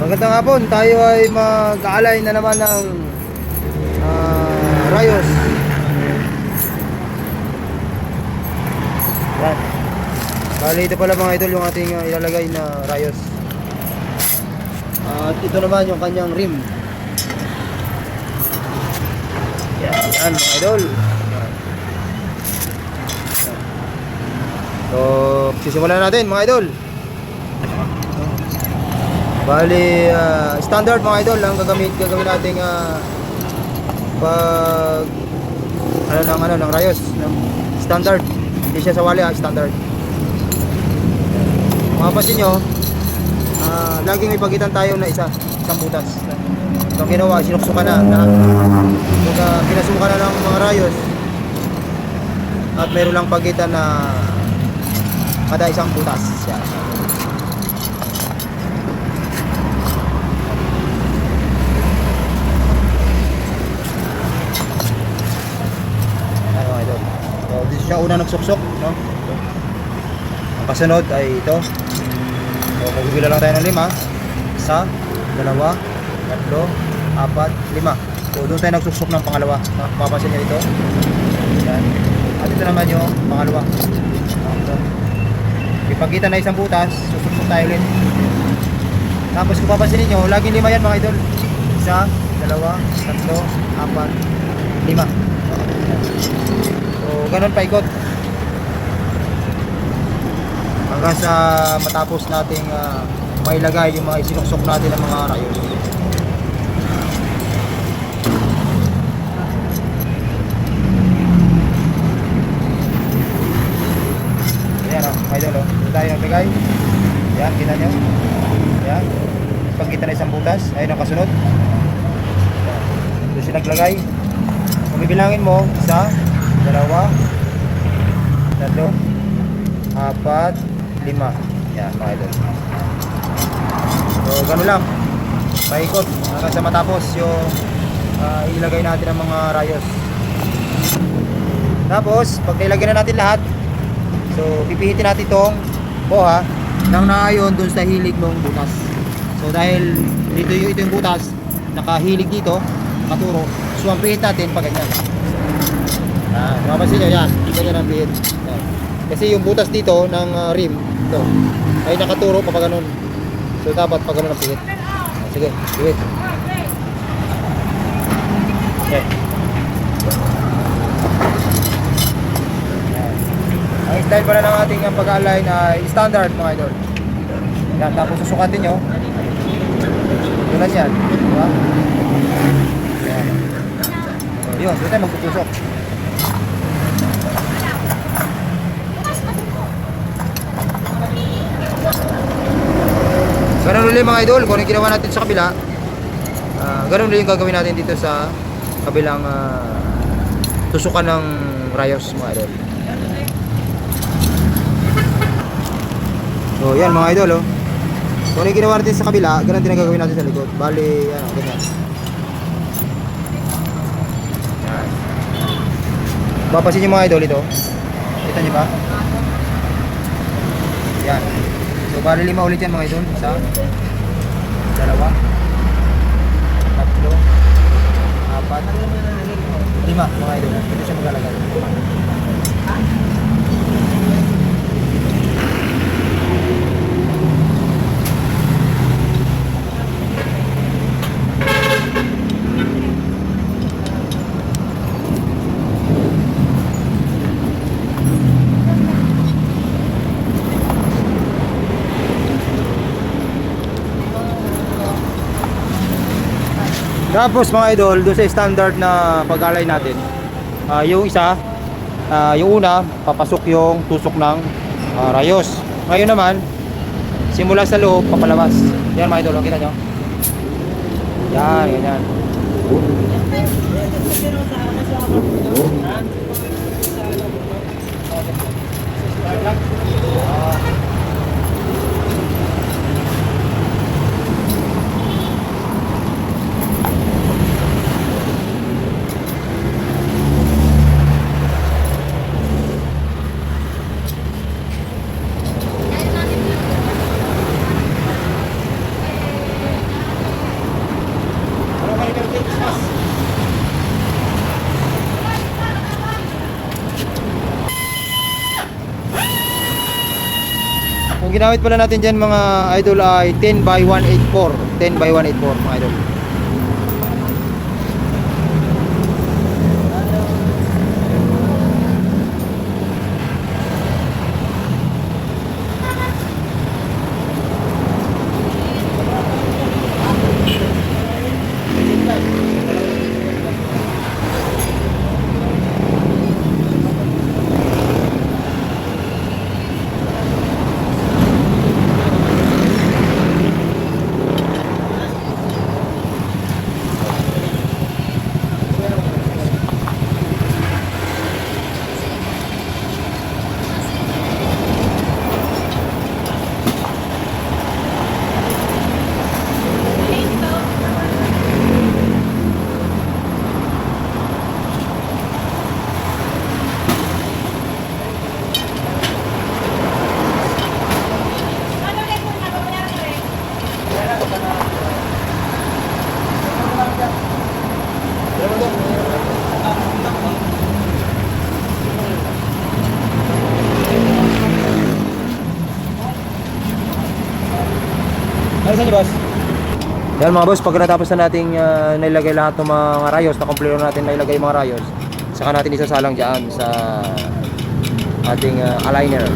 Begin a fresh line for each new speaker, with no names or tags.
Magandang hapon, tayo ay mag-aalay na naman ng ah, rayos. Yan. Bali, ito pala mga idol yung ating ah, ilalagay na rayos. At ito naman yung kanyang rim. Yan, yan mga idol. So, sisimulan natin mga idol. Bali, ah, standard mga idol ang gagamit gagawin nating ah, pag ano ng ano ng rayos, no? Standard. Hindi siya sa wali, ah, standard. Mapapansin nyo, ah, laging may pagitan tayo na isa, isang butas. Ang ginawa, sinuksukan na lahat. Kung uh, pinasukan na ng mga rayos, at mayroon lang pagitan na kada isang butas. Yan. ano idol. So, dito siya una nagsuksok, no? Ang kasunod ay ito. So, magugila lang tayo ng lima. Isa, dalawa, tatlo, apat, lima. So, doon tayo nagsuksok ng pangalawa. Mapapansin niyo ito. Yan. At ito naman yung pangalawa. Ito. Ipagkita na isang butas, susuksok tayo ulit. Tapos kung papansinin nyo, laging lima yan mga idol. Isa, dalawa, tatlo, apat, lima. So, ganun paikot. Hanggang sa matapos nating uh, mailagay yung mga isinuksok natin ng mga rayos. Ayan o, mga idol o. Doon tayo nagbigay. Yan, kita nyo. Yan. Pagkita na isang butas. Ayun ang kasunod. Doon siya naglagay. Bibilangin mo, isa, dalawa, tatlo, apat, lima. Yan, mga idol. So, ganun lang. Paikot hanggang sa matapos yung ah, ilagay natin ang mga rayos. Tapos, pag nilagyan na natin lahat, so pipihitin natin itong boha nang naayon dun sa hilig ng butas. So dahil dito yung ito yung butas, nakahilig dito, maturo. So ang pihit natin pag ganyan. Ah, mapapansin nyo yan, ganyan ang. Yan. Kasi yung butas dito ng ah, rim, ito, ay nakaturo pa pag ganun. So dapat pag ganun ang. Ah, sige, pihit. Okay. Ang style pala ng ating ah, pag-align ay standard mga idol. Yan, tapos susukatin nyo. Tulad yan. Diba? Yun, doon tayo magtutusok. Ulit mga idol, kung ano yung ginawa natin sa kabila, ah, ganun ulit yung gagawin natin dito sa kabilang ah, tusukan ng rayos mga idol. So yan mga idol oh. Kung ano yung ginawa natin sa kabila, ganun din ang gagawin natin sa likod. Bali, yan, ganyan. Yan. Mapapansin niyo mga idol ito. Kita niyo ba? Yan. So bali lima ulit yan mga idol. Isa, dalawa, tatlo, apat, lima. Mga idol. Ito siya maglalagay. Tapos mga idol, doon sa standard na pag-alay natin, uh, yung isa, uh, yung una, papasok yung tusok ng uh, rayos. Ngayon naman, simula sa loob, papalabas. Yan mga idol, kita nyo. Yan, ganyan. Thank you. Ginamit pala natin dyan mga idol ay 10 by 184. 10 by 184 mga idol. Ano sa boss? Yan mga boss, pag natapos na nating uh, nailagay lahat ng mga rayos, na kompleto natin nailagay mga rayos, saka natin isasalang dyan sa ating uh, aligner.